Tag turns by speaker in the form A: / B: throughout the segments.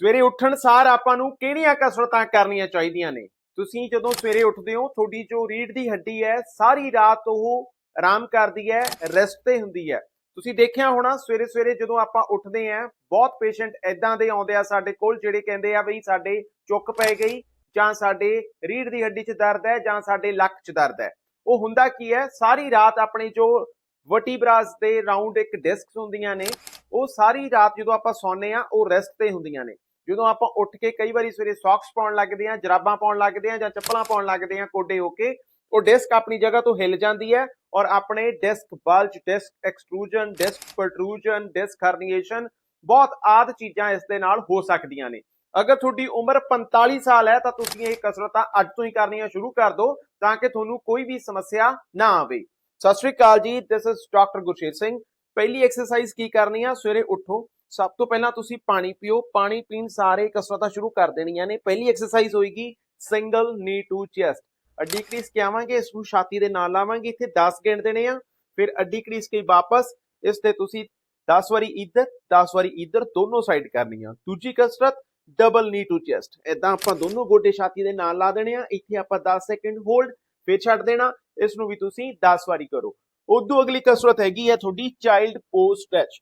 A: ਸਵੇਰੇ ਉੱਠਣ ਸਾਰ ਆਪਾਂ ਨੂੰ ਕਿਹੜੀਆਂ ਕਸਰਤਾਂ ਕਰਨੀਆਂ ਚਾਹੀਦੀਆਂ ਨੇ? ਤੁਸੀਂ ਜਦੋਂ ਸਵੇਰੇ ਉੱਠਦੇ ਹੋ, ਤੁਹਾਡੀ ਜੋ ਰੀੜ ਦੀ ਹੱਡੀ ਹੈ, ਸਾਰੀ ਰਾਤ ਉਹ ਆਰਾਮ ਕਰਦੀ ਹੈ ਰੈਸਟ ਤੇ ਹੁੰਦੀ ਹੈ। ਤੁਸੀਂ ਦੇਖਿਆ ਹੋਣਾ, ਸਵੇਰੇ ਸਵੇਰੇ ਜਦੋਂ ਆਪਾਂ ਉੱਠਦੇ ਆਂ ਬਹੁਤ ਪੇਸ਼ੈਂਟ ਐਦਾਂ ਦੇ ਆਉਂਦੇ ਆ ਸਾਡੇ ਕੋਲ ਜਿਹੜੇ ਕਹਿੰਦੇ ਆ ਬਈ ਸਾਡੇ ਚੁੱਕ ਪੈ ਗਈ ਜਾਂ ਸਾਡੇ ਰੀੜ ਦੀ ਹੱਡੀ 'ਚ ਦਰਦ ਹੈ ਜਾਂ ਸਾਡੇ ਲੱਕ 'ਚ ਦਰਦ ਹੈ। ਉਹ ਹੁੰਦਾ ਕੀ ਹੈ, ਸਾਰੀ ਰਾਤ ਆਪਣੇ ਜੋ ਵਰਟੀਬਰਾਸ ਦੇ ਰਾਉਂਡ ਇੱਕ ਡਿਸਕਸ ਹੁੰਦੀਆਂ ਨੇ, ਉਹ ਸਾਰੀ ਰਾਤ ਜਦੋਂ ਆਪਾਂ ਸੌਂਦੇ ਆ ਉਹ ਰੈਸਟ ਤੇ ਹੁੰਦੀਆਂ ਨੇ। ਜਦੋਂ ਆਪਾਂ ਉੱਠ ਕੇ ਕਈ ਵਾਰੀ ਸਵੇਰੇ ਸੌਕਸ ਪਾਉਣ ਲੱਗਦੇ ਆ ਜਰਾਬਾਂ ਪਾਉਣ ਲੱਗਦੇ ਆ ਜਾਂ ਚੱਪਲਾਂ ਪਾਉਣ ਲੱਗਦੇ ਆ ਕੋਡੇ ਹੋ ਕੇ, ਉਹ ਡਿਸਕ ਆਪਣੀ ਜਗ੍ਹਾ ਤੋਂ ਹਿੱਲ ਜਾਂਦੀ ਹੈ ਔਰ ਆਪਣੇ disc bulge disc extrusion disc protrusion disc herniation ਬਹੁਤ ਆਦ ਚੀਜ਼ਾਂ ਇਸ ਦੇ ਨਾਲ ਹੋ ਸਕਦੀਆਂ ਨੇ। ਅਗਰ ਤੁਹਾਡੀ ਉਮਰ 45 ਸਾਲ ਹੈ ਤਾਂ ਤੁਸੀਂ ਇਹ ਕਸਰਤਾਂ ਅੱਜ ਤੋਂ ਹੀ ਕਰਨੀਆਂ ਸ਼ੁਰੂ ਕਰ ਦਿਓ ਤਾਂ ਕਿ ਤੁਹਾਨੂੰ ਕੋਈ ਵੀ ਸਮੱਸਿਆ ਨਾ ਆਵੇ। ਸਤਿ ਸ਼੍ਰੀ ਅਕਾਲ ਜੀ this is doctor Gursher Singh. ਪਹਿਲੀ ਐਕਸਰਸਾਈਜ਼ ਕੀ ਕਰਨੀ ਆ? ਸਵੇਰੇ ਉੱਠੋ ਸਭ ਤੋਂ ਪਹਿਲਾਂ ਤੁਸੀਂ ਪਾਣੀ ਪੀਓ। ਪਾਣੀ ਪੀਣ ਸਾਰੇ ਕਸਰਤਾਂ ਸ਼ੁਰੂ ਕਰ ਦੇਣੀਆਂ ਨੇ। ਪਹਿਲੀ ਐਕਸਰਸਾਈਜ਼ ਹੋਏਗੀ ਸਿੰਗਲ ਨੀ ਟੂ ਚੈਸਟ ਅੱਡੀ ਕਰੀਸ ਕਿਆਵਾਂਗੇ, ਇਸ ਨੂੰ ਛਾਤੀ ਦੇ ਨਾਲ ਲਾਵਾਂਗੇ। ਇੱਥੇ 10 ਗਿਣ ਦੇਣੇ ਆ। ਫਿਰ ਅੱਡੀ ਕਰੀਸ ਕੇ ਵਾਪਸ। ਇਸ ਤੇ ਤੁਸੀਂ 10 ਵਾਰੀ ਇੱਧਰ 10 ਵਾਰੀ ਇੱਧਰ ਦੋਨੋਂ ਸਾਈਡ ਕਰਨੀਆਂ। ਦੂਜੀ ਕਸਰਤ ਡਬਲ ਨੀ ਟੂ ਚੈਸਟ ਇਦਾਂ ਆਪਾਂ ਦੋਨੋਂ ਗੋਡੇ ਛਾਤੀ ਦੇ ਨਾਲ ਲਾ ਦੇਣੇ ਆ। ਇੱਥੇ ਆਪਾਂ 10 ਸੈਕਿੰਡ ਹੋਲਡ ਫਿਰ ਛੱਡ ਦੇਣਾ। ਇਸ ਨੂੰ ਵੀ ਤੁਸੀਂ 10 ਵਾਰੀ ਕਰੋ। ਉਦੋਂ ਅਗਲੀ ਕਸਰਤ ਹੈਗੀ ਹੈ ਤੁਹਾਡੀ ਚਾਈਲਡ ਪੋਜ਼ ਸਟ੍ਰੈਚ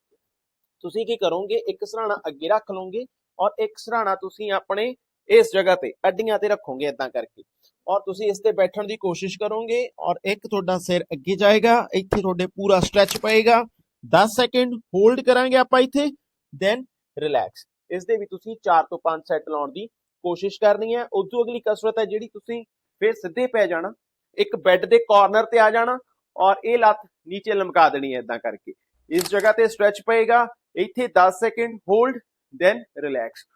A: ਤੁਸੀਂ ਕੀ ਕਰੋਗੇ? ਇੱਕ ਸਰਾਣਾ ਅੱਗੇ ਰੱਖ ਲਓਗੇ ਔਰ ਇੱਕ ਸਰਾਣਾ ਤੁਸੀਂ ਆਪਣੇ ਇਸ ਜਗ੍ਹਾ ਤੇ, ਅੱਡੀਆਂ ਤੇ ਰੱਖੋਗੇ ਇਦਾਂ ਕਰਕੇ। ਔਰ ਤੁਸੀਂ ਇਸ ਤੇ ਬੈਠਣ ਦੀ ਕੋਸ਼ਿਸ਼ ਕਰੋਗੇ ਔਰ ਇੱਕ ਤੁਹਾਡਾ ਸਿਰ ਅੱਗੇ ਜਾਏਗਾ, ਇੱਥੇ ਤੁਹਾਡੇ ਪੂਰਾ ਸਟ੍ਰੈਚ ਪਏਗਾ। 10 ਸੈਕਿੰਡ ਹੋਲਡ ਕਰਾਂਗੇ ਆਪਾਂ ਇੱਥੇ ਦੈਨ ਰਿਲੈਕਸ ਇਸ ਦੇ ਵੀ ਤੁਸੀਂ 4 ਤੋਂ 5 ਸੈਟ ਲਾਉਣ ਦੀ ਕੋਸ਼ਿਸ਼ ਕਰਨੀ ਹੈ। ਉਦੋਂ ਅਗਲੀ ਕਸਰਤ ਹੈ ਜਿਹੜੀ ਤੁਸੀਂ ਫਿਰ ਸਿੱਧੇ ਪੈ ਜਾਣਾ, ਇੱਕ ਬੈੱਡ ਦੇ ਕਾਰਨਰ ਤੇ ਆ ਜਾਣਾ ਔਰ ਇਹ ਲੱਤ ਨੀਚੇ ਲਮਕਾ ਦੇਣੀ ਹੈ ਇਦਾਂ ਕਰਕੇ। ਇਸ ਜਗ੍ਹਾ ਤੇ ਸਟ੍ਰੈਚ ਪਏਗਾ ਇੱਥੇ 10 ਸੈਕਿੰਡ ਹੋਲਡ ਦੈਨ ਰਿਲੈਕਸ